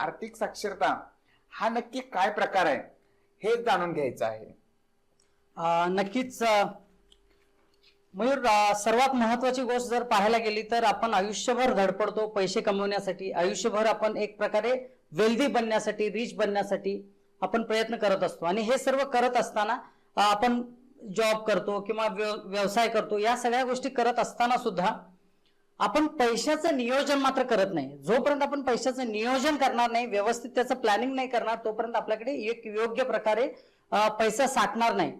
आर्थिक साक्षरता हा नक्की काय प्रकार आहे हे जाणून घ्यायचं आहे. नक्कीच मयूर सर्वात महत्वाची गोष्ट जर पाहायला गेली तर आपण आयुष्यभर धडपडतो पैसे कमवण्यासाठी. आयुष्यभर आपण एक प्रकारे वेल्दी बनण्यासाठी रिच बनण्यासाठी आपण प्रयत्न करत असतो. आणि हे सर्व करत असताना आपण जॉब करतो किंवा व्यव- व्यवसाय करतो या सगळ्या गोष्टी करत असताना सुद्धा आपण पैशाचं नियोजन मात्र करत नाही. जोपर्यंत आपण पैशाचं नियोजन करणार नाही व्यवस्थित त्याचं प्लॅनिंग नाही करणार तोपर्यंत आपल्याकडे एक योग्य प्रकारे पैसा साठणार नाही.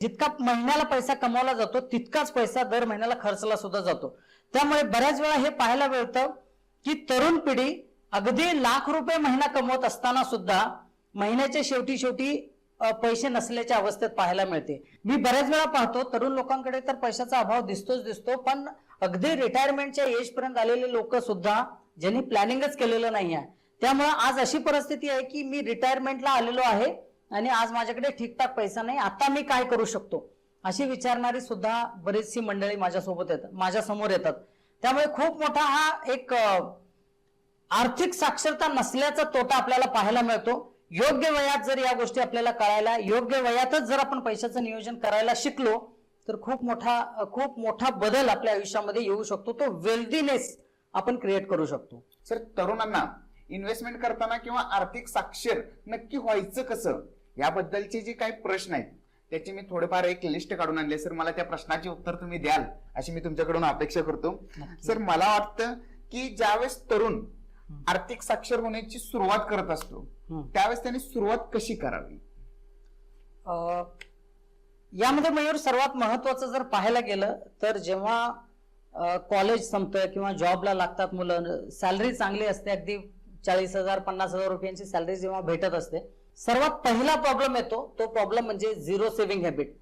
जितका महिन्याला पैसा कमवला जातो तितकाच पैसा दर महिन्याला खर्चला सुद्धा जातो. त्यामुळे बऱ्याच वेळा हे पाहायला मिळतं की तरुण पिढी अगदी लाख रुपये महिना कमवत असताना सुद्धा महिन्याच्या शेवटी शेवटी पैसे नसल्याच्या अवस्थेत पाहायला मिळते. मी बऱ्याच वेळा पाहतो तरुण लोकांकडे तर पैशाचा अभाव दिसतोच दिसतो पण अगदी रिटायरमेंटच्या एज पर्यंत आलेले लोक सुद्धा ज्यांनी प्लॅनिंगच केलेलं नाही आहे त्यामुळे आज अशी परिस्थिती आहे की मी रिटायरमेंटला आलेलो आहे आणि आज माझ्याकडे ठीकठाक पैसा नाही आता मी काय करू शकतो? अशी विचारणारी सुद्धा बरीचशी मंडळी माझ्यासोबत येतात माझ्यासमोर येतात. त्यामुळे खूप मोठा हा एक आर्थिक साक्षरता नसल्याचा तोटा आपल्याला पाहायला मिळतो. योग्य वयात जर या गोष्टी आपल्याला कळायला योग्य वयातच जर आपण पैशाचं नियोजन करायला शिकलो तर खूप मोठा खूप मोठा बदल आपल्या आयुष्यामध्ये येऊ शकतो. तो वेल्दीनेस आपण क्रिएट करू शकतो. सर तरुणांना इन्व्हेस्टमेंट करताना किंवा आर्थिक साक्षर नक्की व्हायचं कसं? याबद्दलचे जे काही प्रश्न आहेत त्याची मी थोडेफार एक लिस्ट काढून आणले सर मला त्या प्रश्नाचे उत्तर तुम्ही द्याल अशी मी तुमच्याकडून अपेक्षा करतो. सर मला वाटतं की ज्यावेळेस तरुण आर्थिक साक्षर होण्याची सुरुवात करत असतो. त्यावेळेस त्यांनी सुरुवात कशी करावी? यामध्ये मयूर सर्वात महत्वाचं जर पाहायला गेलं तर जेव्हा कॉलेज संपतं किंवा जॉबला लागतात मुलं सॅलरी चांगली असते अगदी चाळीस हजार पन्नास हजार रुपयांची सॅलरी जेव्हा भेटत असते सर्वात पहिला प्रॉब्लेम येतो तो प्रॉब्लेम म्हणजे झिरो सेव्हिंग हॅबिट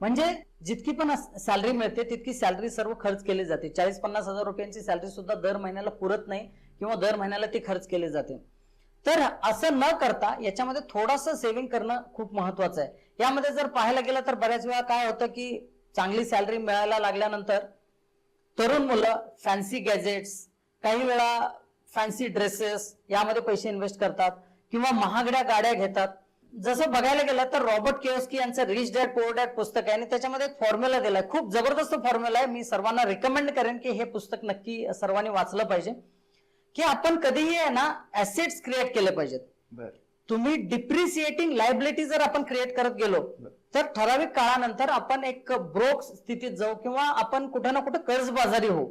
म्हणजे जितकी पण सॅलरी मिळते तितकी सॅलरी सर्व खर्च केली जाते. चाळीस पन्नास हजार रुपयांची सॅलरी सुद्धा दर महिन्याला पुरत नाही किंवा दर महिन्याला ती खर्च केली जाते. तर असं न करता याच्यामध्ये थोडंसं सेव्हिंग करणं खूप महत्वाचं आहे. यामध्ये जर पाहायला गेलं तर बऱ्याच वेळा काय होतं की चांगली सॅलरी मिळायला लागल्यानंतर तरुण मुलं फॅन्सी गॅजेट्स काही वेळा फॅन्सी ड्रेसेस यामध्ये पैसे इन्व्हेस्ट करतात किंवा महागड्या गाड्या घेतात. जसं बघायला गेलं तर रॉबर्ट केओस्की यांचं रिच डॅड पोअर डॅड पुस्तक आहे आणि त्याच्यामध्ये एक फॉर्म्युला दिलाय. खूप जबरदस्त फॉर्म्युला आहे. मी सर्वांना रिकमेंड करेन की हे पुस्तक नक्की सर्वांनी वाचलं पाहिजे. की आपण कधीही आहे ना ऍसेट्स क्रिएट केले पाहिजेत. बर. तुम्ही डिप्रिसिएटिंग लायबिलिटी जर आपण क्रिएट करत गेलो तर ठराविक काळानंतर आपण एक ब्रोक स्थितीत जाऊ किंवा आपण कुठे ना कुठे कर्जबाजारी होऊ.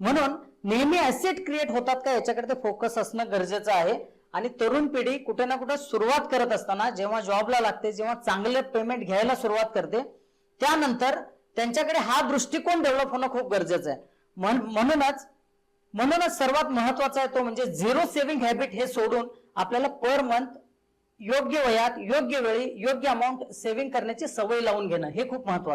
म्हणून नेहमी ऍसेट क्रिएट होतात का याच्याकडे ते फोकस असणं गरजेचं आहे. आणि तरुण पिढी कुठे ना कुठे सुरुवात करत असताना जेव्हा जॉबला लागते जेव्हा चांगले पेमेंट घ्यायला सुरुवात करते त्यानंतर त्यांच्याकडे हा दृष्टिकोन डेव्हलप होणं खूप गरजेचं आहे. म्हण- म्हणूनच म्हणूनच सर्वात महत्त्वाचा आहे तो म्हणजे झिरो सेव्हिंग हॅबिट हे सोडून आपल्याला पर मंथ योग्य वयात योग्य वेळी योग्य अमाऊंट सेव्हिंग करण्याची सवय लावून घेणं. हे खूप महत्वाचं